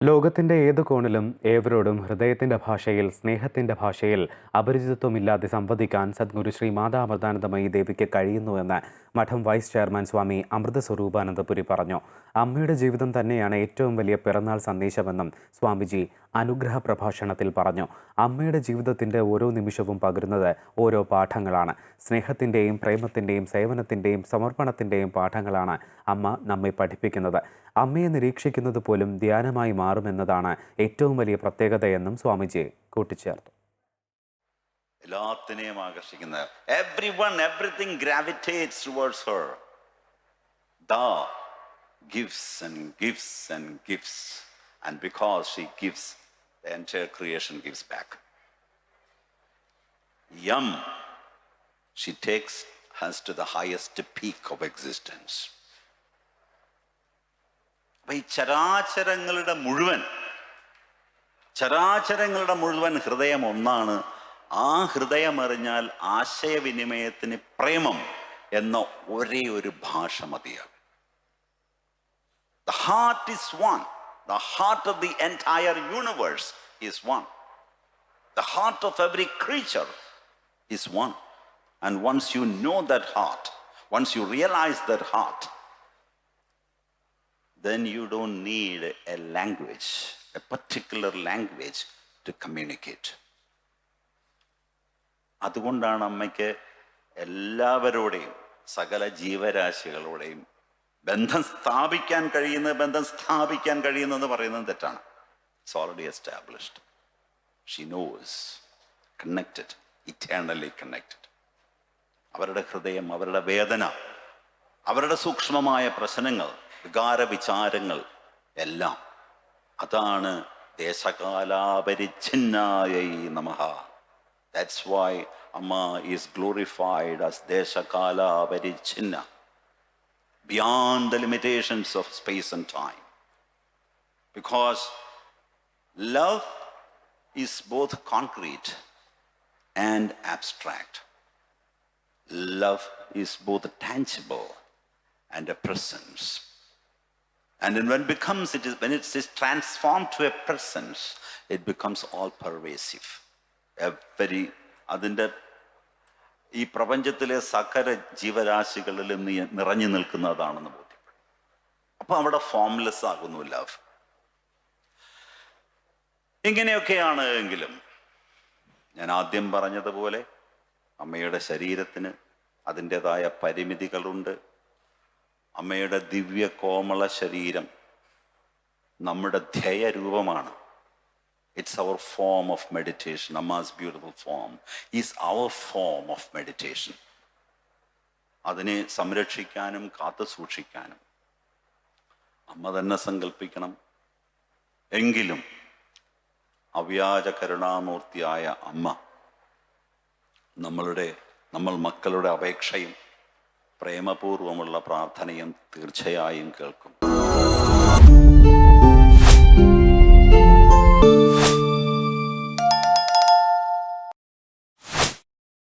ലോകത്തിന്റെ ഏത് കോണിലും ഏവരോടും ഹൃദയത്തിന്റെ ഭാഷയിൽ സ്നേഹത്തിന്റെ ഭാഷയിൽ അപരിചിതത്വമില്ലാതെ സംവദിക്കാൻ സദ്ഗുരു ശ്രീ മാതാ അമൃതാനന്ദമയി ദേവിക്ക് കഴിയുന്നുവെന്ന് മഠം വൈസ് ചെയർമാൻ സ്വാമി അമൃത സ്വരൂപാനന്ദപുരി പറഞ്ഞു. അമ്മയുടെ ജീവിതം തന്നെയാണ് ഏറ്റവും വലിയ പിറന്നാൾ സന്ദേശമെന്നും സ്വാമിജി അനുഗ്രഹ പ്രഭാഷണത്തിൽ പറഞ്ഞു. അമ്മയുടെ ജീവിതത്തിന്റെ ഓരോ നിമിഷവും പകരുന്നത് ഓരോ പാഠങ്ങളാണ്. സ്നേഹത്തിന്റെയും പ്രേമത്തിന്റെയും സേവനത്തിന്റെയും സമർപ്പണത്തിന്റെയും പാഠങ്ങളാണ് അമ്മ നമ്മെ പഠിപ്പിക്കുന്നത്. അമ്മയെ നിരീക്ഷിക്കുന്നത് പോലും ധ്യാനമായി മാറുമെന്നതാണ് ഏറ്റവും വലിയ പ്രത്യേകതയെന്നും സ്വാമിജി കൂട്ടിച്ചേർത്തു. എല്ലാത്തിനെയും ആകർഷിക്കുന്ന every one everything gravitates towards her the gifts and gifts and gifts. And because she gifts the entire creation gifts back yum she takes has to the highest peak of existence അപ്പൊ ഈ ചരാചരങ്ങളുടെ മുഴുവൻ ചരാചരങ്ങളുടെ മുഴുവൻ ഹൃദയം ഒന്നാണ്. ആ ഹൃദയം അറിഞ്ഞാൽ ആശയവിനിമയത്തിന് പ്രേമം എന്ന ഒരേ ഒരു ഭാഷ മതിയാകും. The heart is one the heart of the entire universe is one the heart of every creature is one and once you know that heart once you realise that heart then you don't need a language, a particular language to communicate. അതുകൊണ്ടാണ് അമ്മയ്ക്ക് എല്ലാവരോടെയും സകല ജീവരാശികളോടെയും ബന്ധം സ്ഥാപിക്കാൻ കഴിയുന്നത് ബന്ധം സ്ഥാപിക്കാൻ കഴിയുന്നതെന്ന് പറയുന്നത് തെറ്റാണ്. It's already established she knows connected eternally connected അവരുടെ ഹൃദയം അവരുടെ വേദന അവരുടെ സൂക്ഷ്മമായ പ്രശ്നങ്ങൾ വികാര വിചാരങ്ങൾ എല്ലാം. അതാണ് ദേശകാലാപരിച്ഛിന്നായ നമഃ that's why Amma is glorified as ദേശകാലാപരിച്ഛിന്ന. Beyond the limitations of space and time because love is both concrete and abstract love is both tangible and a presence. And then when becomes it is when it is transformed to a presence, it becomes all pervasive. Every അതിന്റെ ഈ പ്രപഞ്ചത്തിലെ സകല ജീവരാശികളിലും നിറഞ്ഞു നിൽക്കുന്നതാണെന്ന് ബോധ്യപ്പെടും. അപ്പം അവിടെ formless ആകുന്നു love ഇങ്ങനെയൊക്കെയാണ് എങ്കിലും ഞാൻ ആദ്യം പറഞ്ഞതുപോലെ അമ്മയുടെ ശരീരത്തിന് അതിന്റെതായ പരിമിതികളുണ്ട്. അമ്മയുടെ ദിവ്യ കോമള ശരീരം നമ്മുടെ ധ്യേയരൂപമാണ്. It's our form of meditation Amma's beautiful form is our form of meditation അതിനെ സംരക്ഷിക്കാനും കാത്തു സൂക്ഷിക്കാനും. അമ്മ തന്നെ സങ്കല്പിക്കണം എങ്കിലും അവ്യാജ കരുണാമൂർത്തിയായ അമ്മ നമ്മളുടെ നമ്മൾ മക്കളുടെ അപേക്ഷയും പ്രേമപൂർവമുള്ള പ്രാർത്ഥനയും തീർച്ചയായും കേൾക്കും.